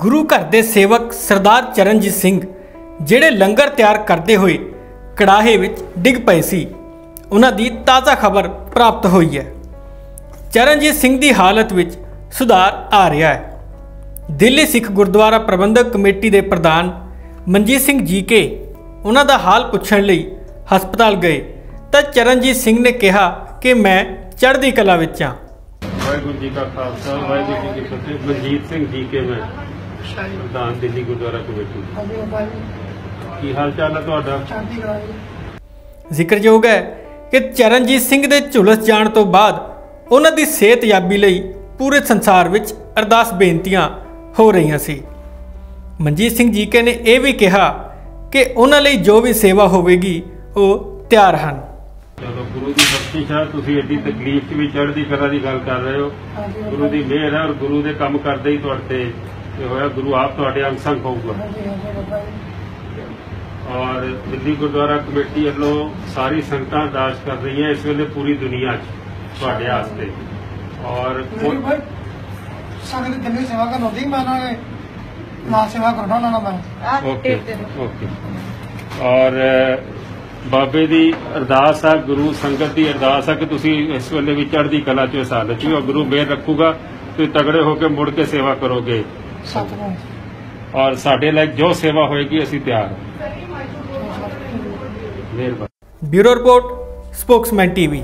ਗੁਰੂ ਘਰ ਦੇ ਸੇਵਕ ਸਰਦਾਰ ਚਰਨਜੀਤ ਸਿੰਘ, ਜਿਹੜੇ ਲੰਗਰ ਤਿਆਰ ਕਰਦੇ ਹੋਏ ਕੜਾਹੇ ਵਿੱਚ ਡਿੱਗ ਪਏ ਸੀ, ਉਹਨਾਂ ਦੀ ਤਾਜ਼ਾ ਖਬਰ ਪ੍ਰਾਪਤ ਹੋਈ ਹੈ। ਚਰਨਜੀਤ ਸਿੰਘ ਦੀ ਹਾਲਤ ਵਿੱਚ ਸੁਧਾਰ ਆ ਰਿਹਾ ਹੈ। ਦਿੱਲੀ ਸਿੱਖ ਗੁਰਦੁਆਰਾ ਪ੍ਰਬੰਧਕ ਕਮੇਟੀ ਦੇ ਪ੍ਰਧਾਨ ਮਨਜੀਤ ਸਿੰਘ ਜੀ ਕੇ ਉਹਨਾਂ ਦਾ ਹਾਲ ਪੁੱਛਣ ਲਈ ਹਸਪਤਾਲ ਗਏ ਤਾਂ ਚਰਨਜੀਤ ਸਿੰਘ ਨੇ ਕਿਹਾ ਕਿ ਮੈਂ ਚੜ੍ਹਦੀ ਕਲਾ ਵਿੱਚ ਹਾਂ। ਵਾਹਿਗੁਰੂ ਜੀ ਕਾ ਖਾਲਸਾ, ਵਾਹਿਗੁਰੂ ਜੀ ਕੀ ਫਤਿਹ। ਮਨਜੀਤ ਸਿੰਘ ਜੀ ਕੇ ਮੈਂ। ਪ੍ਰਧਾਨ ਦਿੱਲੀ ਗੁਰਦੁਆਰਾ ਕਮੇਟੀ। ਕੀ ਹਾਲ ਚਾਲ ਹੈ ਤੁਹਾਡਾ? ਜ਼ਿਕਰਯੋਗ ਹੈ ਕਿ ਚਰਨਜੀਤ ਸਿੰਘ ਦੇ ਝੁਲਸ ਜਾਣ ਤੋਂ ਬਾਅਦ ਉਹਨਾਂ ਦੀ ਸਿਹਤਯਾਬੀ ਲਈ ਪੂਰੇ ਸੰਸਾਰ ਵਿੱਚ ਅਰਦਾਸ ਬੇਨਤੀਆਂ ਹੋ ਰਹੀਆਂ ਸੀ। ਮਨਜੀਤ ਸਿੰਘ ਜੀਕੇ ਨੇ ਇਹ ਵੀ ਕਿਹਾ ਕਿ ਉਹਨਾਂ ਲਈ ਜੋ ਵੀ ਸੇਵਾ ਹੋਵੇਗੀ ਉਹ ਤਿਆਰ ਹਨ। ਚਲੋ ਗੁਰੂ ਦੀ ਬਖਸ਼ਿਸ਼ ਹੈ ਤੁਸੀਂ ਐਡੀ ਤਕਲੀਫ 'ਚ ਵੀ ਚੜ੍ਹਦੀ ਕਲਾ ਦੀ ਗੱਲ ਕਰ ਰਹੇ ਹੋ। ਗੁਰੂ ਦੀ ਮਿਹਰ ਹੈ ਔਰ ਗੁਰੂ ਦੇ ਕੰਮ ਕਰਦੇ ਹੀ ਤੁਹਾਡੇ ਤੇ ਇਹ ਹੋਇਆ ਗੁਰੂ ਆਪ ਤੁਹਾਡੇ ਅੰਗ ਸੰਗ ਹੋਊਗਾ। ਔਰ ਦਿੱਲੀ ਗੁਰਦੁਆਰਾ ਕਮੇਟੀ ਵੱਲੋਂ ਸਾਰੀ ਸੰਗਤਾਂ ਅਰਦਾਸ ਕਰ ਰਹੀਆਂ ਇਸ ਵੇਲੇ ਪੂਰੀ ਦੁਨੀਆ 'ਚ ਤੁਹਾਡੇ ਵਾਸਤੇ ਔਰ ਕੋਈ- ਸਗਲੇ ਦਿੱਲੀ ਸੇਵਾ ਕਰਨ ਹੁੰਦੀ ਮੈਂ ਨਾ ਨਾ ਸੇਵਾ ਕਰਨਾ ਨਾ ਮੈਂ। Okay okay. ਔਰ ਬਾਬੇ ਦੀ ਅਰਦਾਸ ਆ ਗੁਰੂ ਸੰਗਤ ਦੀ ਅਰਦਾਸ ਆ ਕਿ ਤੁਸੀਂ ਇਸ ਵੇਲੇ ਵੀ ਚੜ੍ਹਦੀ ਕਲਾ ਚ ਹਾਲਤ ਚ ਔਰ ਗੁਰੂ ਮਿਹਰ ਰੱਖੂਗਾ ਤੁਸੀਂ ਤਗੜੇ ਹੋ ਕੇ ਮੁੜ ਕੇ ਸੇਵਾ ਕਰੋਗੇ। ਸਤਿਗੁਰੂ ਔਰ ਸਾਡੇ ਲਈ ਜੋ ਸੇਵਾ ਹੋਏਗੀ ਅਸੀਂ ਤਿਆਰ ਹਾਂ। ਮਿਹਰਬਾਨੀ। Bureau report Spokesman TV.